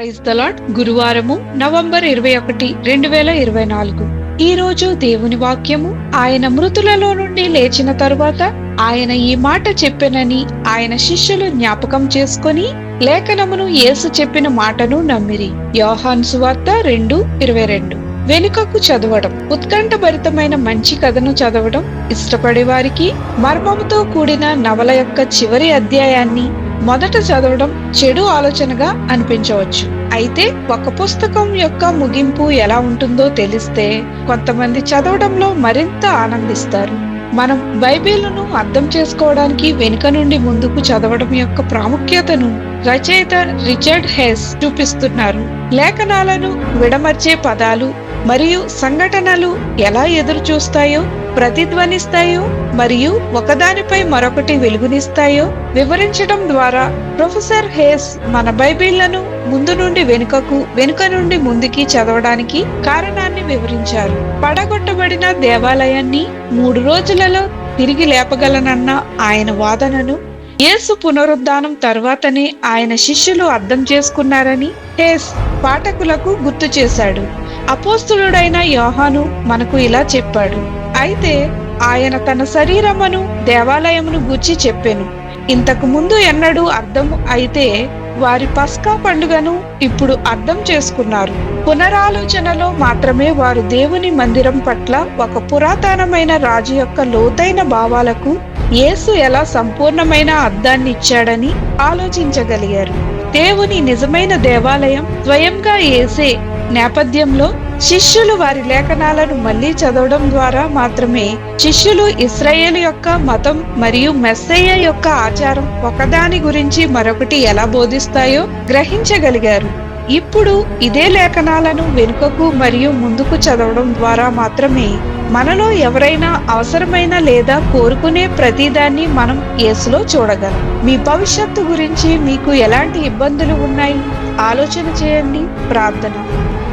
Praise దలాట్ గురువారము November ఇరవై ఒకటి రెండు వేల ఇరవై నాలుగు. ఈ రోజు దేవుని వాక్యము ఆయన మృతులలో నుండి లేచిన తరువాత ఆయన ఈ మాట చెప్పినని ఆయన శిష్యులు జ్ఞాపకం చేసుకొని లేఖనమును యేసు చెప్పిన మాటను నమ్మిరి. యోహాన్ సువార్త రెండు ఇరవై రెండు. వెనుకకు చదవడం ఉత్కంఠభరితమైన మంచి కథను చదవడం ఇష్టపడే వారికి మర్మముతో కూడిన నవల యొక్క చివరి అధ్యాయాన్ని మొదట చదవడం చెడు ఆలోచనగా అనిపించవచ్చు. అయితే ఒక పుస్తకం యొక్క ముగింపు ఎలా ఉంటుందో తెలిస్తే కొంతమంది చదవడంలో మరింత ఆనందిస్తారు. మనం బైబిల్ను అర్థం చేసుకోవడానికి వెనుక నుండి ముందుకు చదవడం యొక్క ప్రాముఖ్యతను రచయిత రిచర్డ్ హెస్ చూపిస్తున్నారు. లేఖనాలను విడమర్చే పదాలు మరియు సంఘటనలు ఎలా ఎదురు చూస్తాయో ప్రతిధ్వనిస్తాయో మరియు ఒకదానిపై మరొకటి వెలుగునిస్తాయో వివరించడం ద్వారా ప్రొఫెసర్ హేస్ మన బైబిళ్ళను ముందు నుండి వెనుకకు వెనుక నుండి ముందుకి చదవడానికి కారణాన్ని వివరించారు. పడగొట్టబడిన దేవాలయాన్ని మూడు రోజులలో తిరిగి లేపగలనన్న ఆయన వాదనను యేసు పునరుద్ధానం తర్వాతనే ఆయన శిష్యులు అర్థం చేసుకున్నారని హేస్ పాఠకులకు గుర్తు చేశాడు. అపోస్తులుడైన యోహాను మనకు ఇలా చెప్పాడు. అయితే ఆయన తన శరీరమును దేవాలయమును గూర్చి చెప్పాను. ఇంతకు ముందు ఎన్నడూ అర్థం అయితే వారి పస్కా పండుగను ఇప్పుడు అర్థం చేసుకున్నారు. పునరాలోచనలో మాత్రమే వారు దేవుని మందిరం పట్ల ఒక పురాతనమైన రాజు యొక్క లోతైన భావాలకు యేసు ఎలా సంపూర్ణమైన అర్థాన్ని ఇచ్చాడని ఆలోచించగలిగారు. దేవుని నిజమైన దేవాలయం స్వయంగా ఏసే నేపథ్యంలో శిష్యులు వారి లేఖనాలను మళ్ళీ చదవడం ద్వారా మాత్రమే శిష్యులు ఇస్రాయేల్ యొక్క మతం మరియు మెస్సయ్య యొక్క ఆచారం ఒకదాని గురించి మరొకటి ఎలా బోధిస్తాయో గ్రహించగలిగారు. ఇప్పుడు ఇదే లేఖనాలను వెనుకకు మరియు ముందుకు చదవడం ద్వారా మాత్రమే మనలో ఎవరైనా అవసరమైన లేదా కోరుకునే ప్రతిదాన్ని మనం యేసులో చూడగలం. మీ భవిష్యత్తు గురించి మీకు ఎలాంటి ఇబ్బందులు ఉన్నాయి? ఆలోచన చేయండి ప్రార్థన.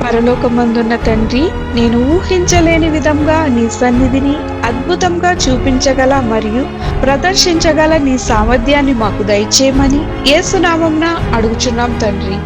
పరలోకమందున్న తండ్రి నేను ఊహించలేని విధంగా నీ సన్నిధిని అద్భుతంగా చూపించగల మరియు ప్రదర్శించగల నీ సామర్థ్యాన్ని మాకు దయచేయమని ఏసునామంన అడుగుచున్నాం తండ్రి.